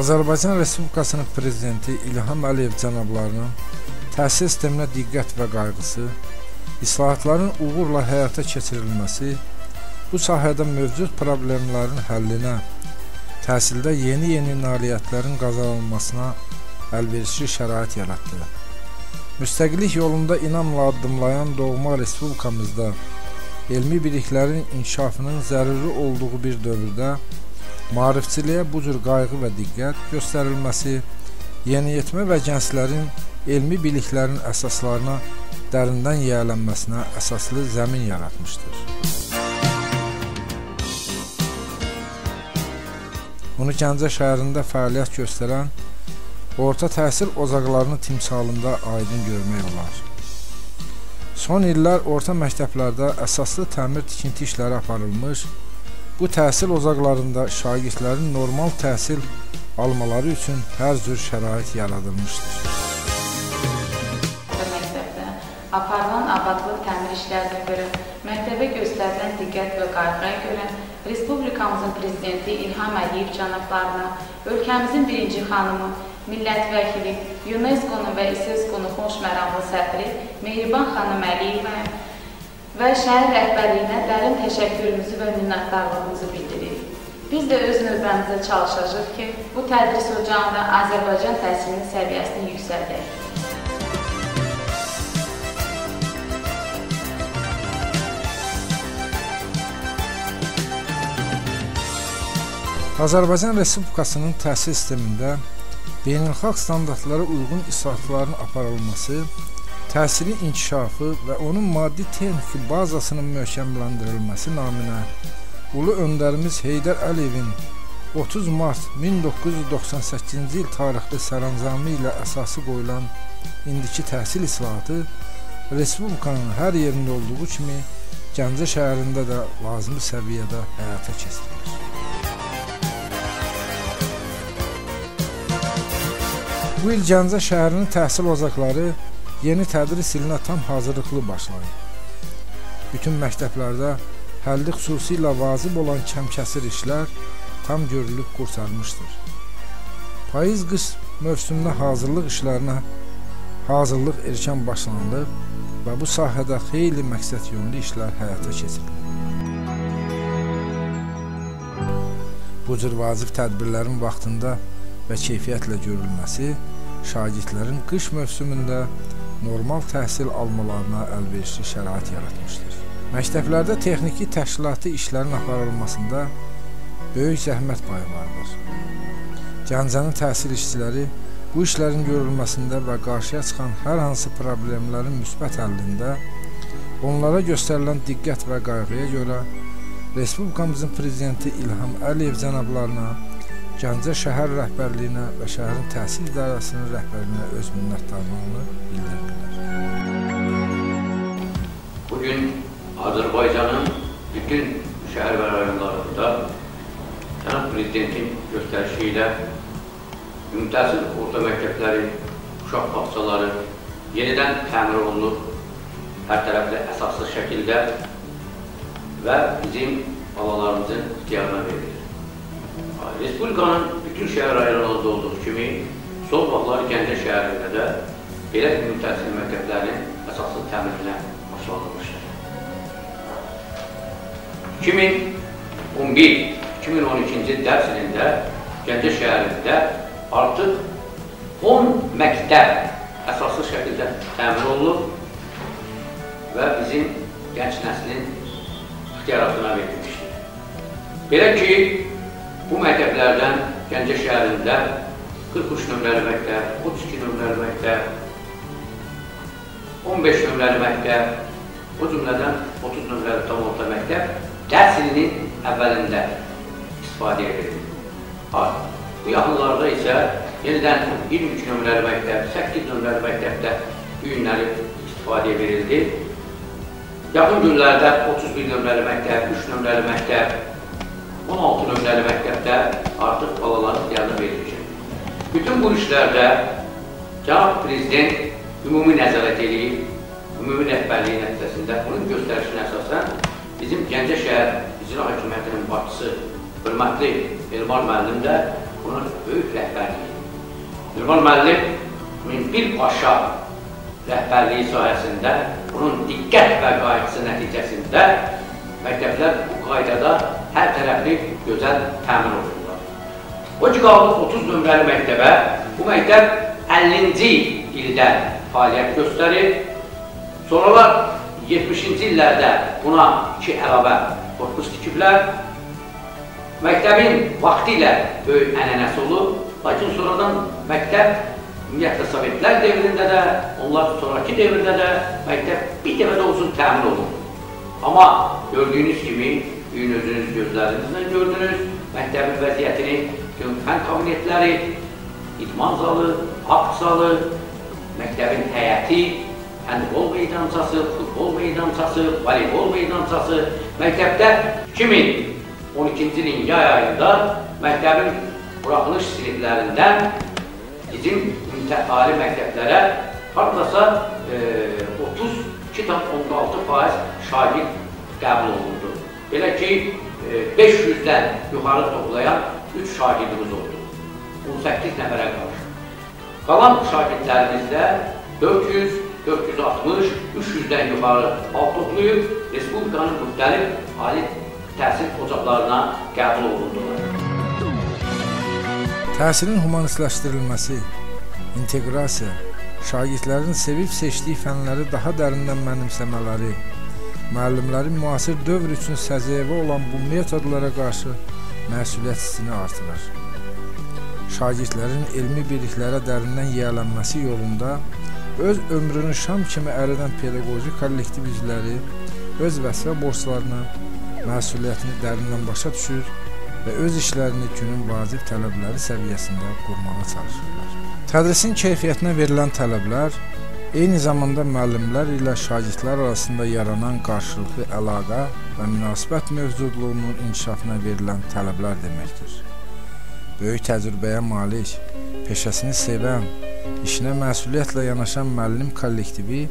Azərbaycan Respublikasının prezidenti İlham Əliyev cənablarının təhsil sisteminə diqqət və qayğısı, islahatların uğurla həyata keçirilməsi, bu sahədə mövcud problemlərin həllinə, təhsildə yeni-yeni nailiyyətlərin qazanılmasına əlverişli şərait yaratdı. Müstəqillik yolunda inamla addımlayan doğma respublikamızda elmi biliklərin inkişafının zəruri olduğu bir dövrdə maarifçiliyə bu cür qayğı və diqqət göstərilməsi yeniyetmə və gənclərin elmi biliklərin əsaslarına dərindən yiyələnməsinə əsaslı zəmin yaratmışdır. Bunu Gəncə şəhərində fəaliyyət göstərən orta təhsil ocaqlarının timsalında aydın görmək olar. Son illər orta məktəblərdə əsaslı təmir tikinti işləri aparılmış, Bu təhsil ocaqlarında şagirdlərin normal təhsil almaları üçün hər cür şərait yaradılmışdır. Məktəbdə aparılan abadlıq təmir işlərinə görə, məktəbə göstərilən diqqət və qayğıya görə Respublikamızın prezidenti İlham Əliyev cənablarına, ölkəmizin birinci xanımı, millət vəkili, UNESCO-nun və İSESCO-nun xoş məramlı səfiri Mehriban xanım Əliyevə və şəhər rəhbərliyinə dərin təşəkkürümüzü və minnətdarlığımızı bildiririk. Biz də öz növbəmizdə çalışacağıq ki, bu tədris ocağında Azərbaycan təhsilinin səviyyəsini yüksəldək. Azərbaycan Respublikasının təhsil sistemində beynəlxalq standartlara uyğun islahatların aparılması təhsilin inkişafı və onun maddi-texniki bazasının möhkəmləndirilməsi naminə Ulu öndərimiz Heydər Əliyevin 30 mart 1998-ci il tarixli sərəncamı ilə əsası qoyulan indiki təhsil islahatı respublikanın hər yerində olduğu kimi Gəncə şəhərində də lazımi səviyyədə həyata keçirilir. Bu il Gəncə şəhərinin təhsil ocaqları Yeni tədris ilinə tam hazırlıqlı başlayıb. Bütün məktəblərdə həlli xüsusilə vacib olan kəmkəsir işlər tam görülüb qurtarmışdır. Payız-qış mövsümünə hazırlıq işlərinə hazırlıq erkən başlanılıb və bu sahədə xeyli məqsəd yönlü işlər həyata keçirilir. Bu cür vacib tədbirlərin vaxtında və keyfiyyətlə görülməsi şagirdlərin qış mövsümündə normal təhsil almalarına əlverişli şərait yaratmışdır. Məktəblərdə texniki təşkilati işlərin aparılmasında böyük zəhmət payı vardır. Gəncənin təhsil işçiləri bu işlərin görülməsində və qarşıya çıxan hər hansı problemlərin müsbət həllində onlara göstərilən diqqət və qayğıya görə Respublikamızın prezidenti İlham Əliyev cənablarına Gəncə şəhər rəhbərliyinə və şəhərin təhsil idarəsinin rəhbərinə öz minnətdarlığını bildirdilər. Bugün Azərbaycanın bütün şəhər və rayonlarında Cənab Prezidentin göstərişi ilə ümumtəhsil orta məktəbləri, uşaq bağçaları yenidən təmir olunur, hər tərəfli əsaslı şəkildə və bizim balalarımızın ixtiyarına verilir. Respublikanın bütün şəhər rayonlarında olduğu kimi, son vaxtlar Gəncə şəhərində də belə ümumi təhsil məktəblərinin əsaslı təmirinə başlanılmışdır. 2011-2012-ci dərs ilində Gəncə şəhərində artıq 10 məktəb əsaslı şəkildə təmin olunub və bizim gənc nəslin ixtiyaratına verilmişdir. Belə ki, Bu məktəblərdən Gəncə şəhərində 43 nömrəli məktəb, 32 nömrəli məktəb, 15 nömrəli məktəb, o cümlədən 30 nömrəli tam orta məktəb dərs ilinin əvvəlində istifadəyə verilir. Bu yaxınlarda isə yenidən 23 nömrəli məktəb, 8 nömrəli məktəbdə bu günləri istifadəyə verildi. Yaxın günlərdə 31 nömrəli məktəb, 3 nömrəli məktəb, 16 nömrəli məktəbdə artıq balaların ixtiyarına veriləcək. Bütün bu işlərdə Cənab Prezident ümumi nəzarət edib, ümumi rəhbərliyi nəticəsində bunun göstərişinə əsasən bizim Gəncə şəhər icra hakimiyyətinin başçısı hörmətli Elmar müəllim də bunun böyük rəhbərliyi. Nurman müəllim birbaşa rəhbərliyi sahəsində, bunun diqqət və qayğısı nəticəsində məktəblər bu qaydada hər tərəfli gözəl təmin olunurlar. O ki, qaldı 30 nömrəli məktəbə, bu məktəb 50-ci ildə fəaliyyət göstərir. Sonralar 70-ci illərdə buna iki əlavə korpus tikiblər. Məktəbin vaxtı ilə böyük ənənəsi olub, lakin sonradan məktəb ümumiyyətlə Sovetlər devrində də, onlar sonraki devrdə də məktəb bir dəfə də olsun təmin olunur. Amma gördüyünüz kimi, bugün özünüz gözlərinizlə gördünüz, məktəbin vəziyyətini, fən kabinetləri, idman zalı, akt zalı, məktəbin həyəti, həndbol meydançası, futbol meydançası, voleybol meydançası, məktəbdə 2012-ci ilin yay ayında məktəbin buraxılış siniflərindən bizim ali məktəblərə hardasa e, 32,6% şagird qəbul olundu. Belə ki, e, 500-dən yuxarı toplayan 3 şagirdimiz oldu. 18 nəfərə qarşı. Qalan şagirdlərimizdə 400, 460, 300-dən yuxarı bal toplayıb, Respublikanın müxtəlif ali təhsil ocaqlarına qəbul olundular. Təhsilin humanistləşdirilməsi, inteqrasiya, şagirdlərin sevib seçdiyi fənləri daha dərindən mənimsəmələri, müəllimlərin müasir dövr üçün səciyyəvi olan bu metodlara qarşı məsuliyyət hissini artırır şagirdlərin elmi biliklərə dərindən yiyələnməsi yolunda öz ömrünü şam kimi əridən pedaqoji kollektiv üzvləri öz vəzifə borclarını, məsuliyyətini dərindən başa düşür və öz işlərini günün vacib tələbləri səviyyəsində qurmağa çalışırlar. Tədrisin keyfiyyətinə verilən tələblər eyni zamanda müəllimlər ilə şagirdlər arasında yaranan qarşılıqlı əlaqə və münasibət mövcudluğunun inkişafına verilən tələblər deməkdir böyük təcrübəyə malik, peşəsini sevən, işinə məsuliyyətlə yanaşan müəllim kollektivi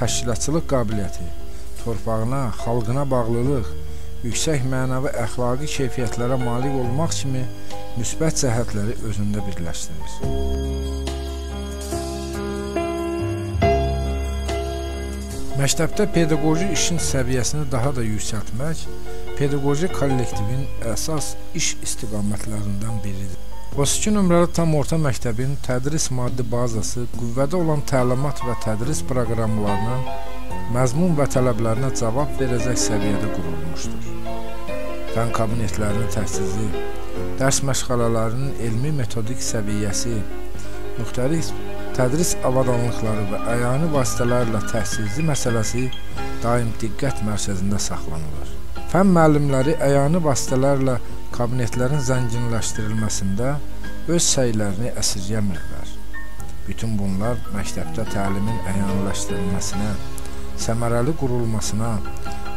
təşkilatçılıq qabiliyyəti, torpağına, xalqına bağlılıq, yüksək mənəvi əxlaqi keyfiyyətlərə malik olmaq kimi müsbət cəhətləri özündə birləşdirir. Məktəbdə pedaqoji işin səviyyəsini daha da yüksəltmək pedaqoji kollektivin əsas iş istiqamətlərindən biridir. 32 nömrəli tam orta məktəbin tədris maddi bazası qüvvədə olan təlimat və tədris proqramlarının məzmun və tələblərinə cavab verəcək səviyyədə qurulmuşdur. Fən kabinetlərinin təchizi, dərs məşğələlərinin elmi metodik səviyyəsi, müxtəlif tədris avadanlıqları və əyani vasitələrlə təhsilci məsələsi daim diqqət mərkəzində saxlanılır. Fən müəllimləri əyani vasitələrlə kabinetlərin zənginləşdirilməsində öz səylərini əsirgəmirlər. Bütün bunlar məktəbdə təlimin əyaniləşdirilməsinə, səmərəli qurulmasına,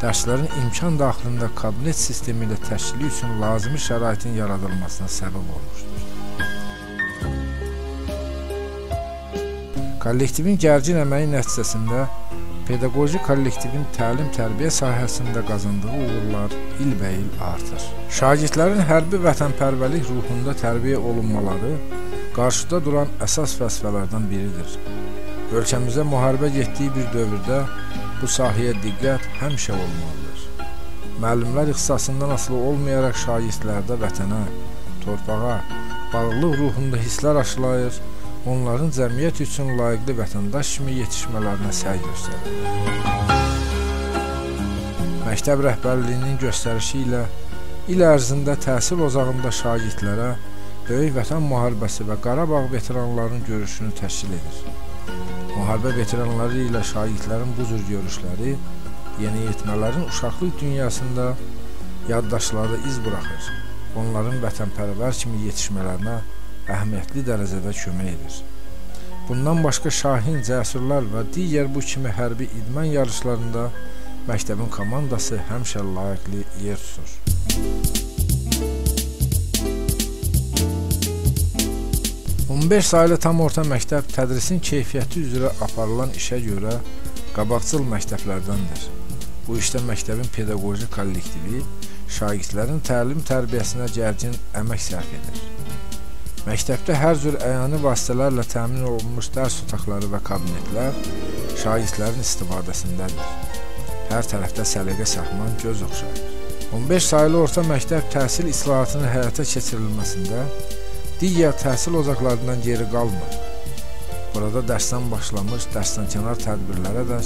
dərslərin imkan daxilində kabinet sistemi ilə təşkili üçün lazımi şəraitin yaradılmasına səbəb olmuşdur. Kollektivin gərgin əməyi nəticəsində pedaqoji kollektivin təlim-tərbiyə sahəsində qazandığı uğurlar ilbəil artır. Şagirdlərin hərbi vətənpərvərlik ruhunda tərbiyə olunmaları qarşıda duran əsas vəzifələrdən biridir. Ölkəmizə müharibə getdiyi bir dövrdə bu sahəyə diqqət həmişə olmalıdır. Müəllimlər ixtisasından asılı olmayaraq şagirdlərdə vətənə, torpağa, bağlılıq ruhunda hisslər aşılayır onların cəmiyyət üçün layiqli vətəndaş kimi yetişmələrinə səy göstərir. Məktəb rəhbərliyinin göstərişi ilə il ərzində təhsil ocağında şagirdlərə Böyük Vətən müharibəsi və Qarabağ veteranlarının görüşünü təşkil edir. Müharibə veteranları ilə şagirdlərin bu cür görüşləri yeniyetmələrin uşaqlıq dünyasında yaddaşlarda iz buraxır. Onların vətənpərvər kimi yetişmələrinə əhəmiyyətli dərəcədə kömək edir. Bundan başqa Şahin, Cəsurlar və digər bu kimi hərbi idman yarışlarında məktəbin komandası həmişə layiqli yer tutur. beş saylı tam orta məktəb tədrisin keyfiyyəti üzrə aparılan işə görə qabaqcıl məktəblərdəndir. Bu işdə məktəbin pedaqoji kollektivi şagirdlərin təlim tərbiyəsinə gərgin əmək sərf edir. Məktəbdə hər cür əyani vasitələrlə təmin olunmuş dərs otaqları və kabinetlər şagirdlərin istifadəsindədir. Hər tərəfdə səliqə saxman göz oxşayır. 15 saylı orta məktəb təhsil islahatının həyata keçirilməsində digər təhsil ocaqlarından geri qalmır. Burada dərsdən başlamış, dərsdən kənar tədbirlərə də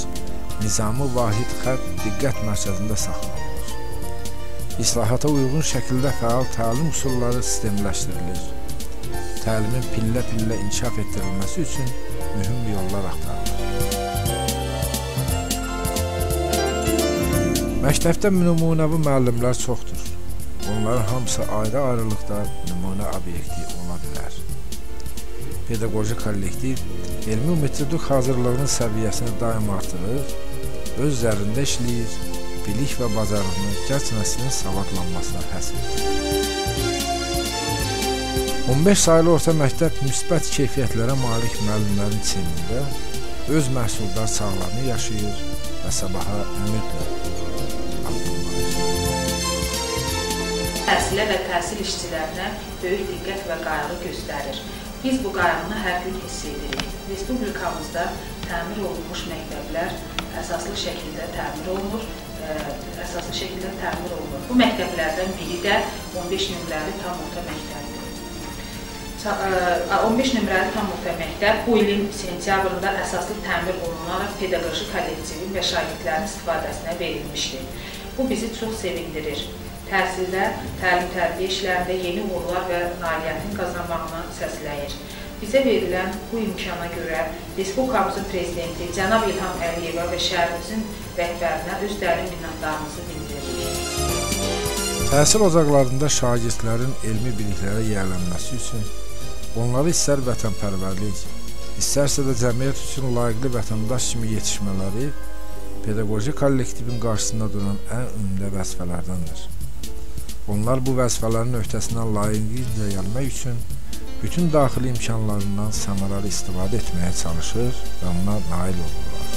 nizami vahid xətt diqqət mərkəzində saxlanılır. İslahata uyğun şəkildə fəal təlim üsulları sistemləşdirilir. Təlimin pillə-pillə inkişaf etdirilməsi üçün mühüm yollar axtarılır. Məktəbdə nümunəvi müəllimlər çoxdur. Onların hamısı ayrı-ayrılıqda nümunə obyekti ola bilər. Pedaqoji kollektiv elmi metodik hazırlığının səviyyəsini daim artırır, öz üzərində işləyir, bilik və bacarığını gənc nəslin savadlanmasına həsr edir. 15 saylı orta məktəb müsbət keyfiyyətlərə malik müəllimlərin çiynində öz məhsuldar çağlarını yaşayır və sabaha ümidlə təhsilə və təhsil işçilərinə böyük diqqət və qayğı göstərir. Biz bu qayğını hər gün hiss edirik. Respublikamızda təmir olunmuş məktəblər əsaslı şəkildə təmir olunur, ə, əsaslı şəkildə təmir olunur. Bu məktəblərdən biri də 15 nömrəli tam orta məktəbdir. 15 nömrəli tam orta məktəb bu ilin sentyabrında əsaslı təmir olunaraq pedaqoji kollektivin və şagirdlərin istifadəsinə verilmişdir. Bu bizi çox sevindirir təhsildə, təlim-tərbiyə işlərində yeni uğurlar və nailiyyətin qazanmağına səsləyir. Bizə verilən bu imkana görə Respublikamızın Prezidenti cənab İlham Əliyeva və şəhərimizin rəhbərinə öz dərin minnətdarımızı bildiririk. Təhsil ocaqlarında şagirdlərin elmi biliklərə yiyələnməsi üçün onları istər vətənpərvərlik, istərsə də cəmiyyət üçün layiqli vətəndaş kimi yetişmələri pedaqoji kollektivin qarşısında duran ən ümdə vəzifələrdəndir. Onlar bu vəzifələrin öhdəsindən layiqincə gəlmək üçün bütün daxili imkanlarından səmərəli istifadə etməyə çalışır və ona nail olurlar.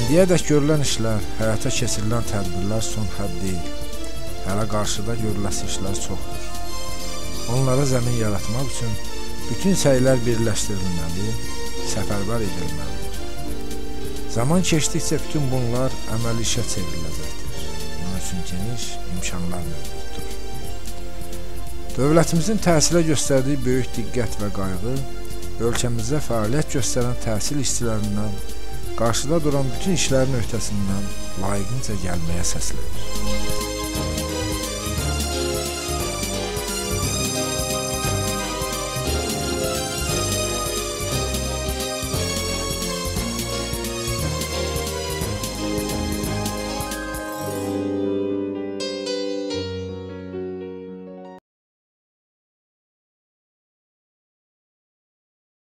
İndiyədək görülən işlər, həyata keçirilən tədbirlər son hədd deyil. Hələ qarşıda görüləsi işlər çoxdur. Onlara zəmin yaratmaq üçün bütün səylər birləşdirilməli, səfərbər edilməlidir. Zaman keçdikcə bütün bunlar əməli işə çevriləcəkdir üçün geniş imkanlar mövcuddur. Dövlətimizin təhsilə göstərdiyi böyük diqqət və qayğı ölkəmizdə fəaliyyət göstərən təhsil işçilərindən qarşıda duran bütün işlərin öhdəsindən layiqincə gəlməyə səslənir.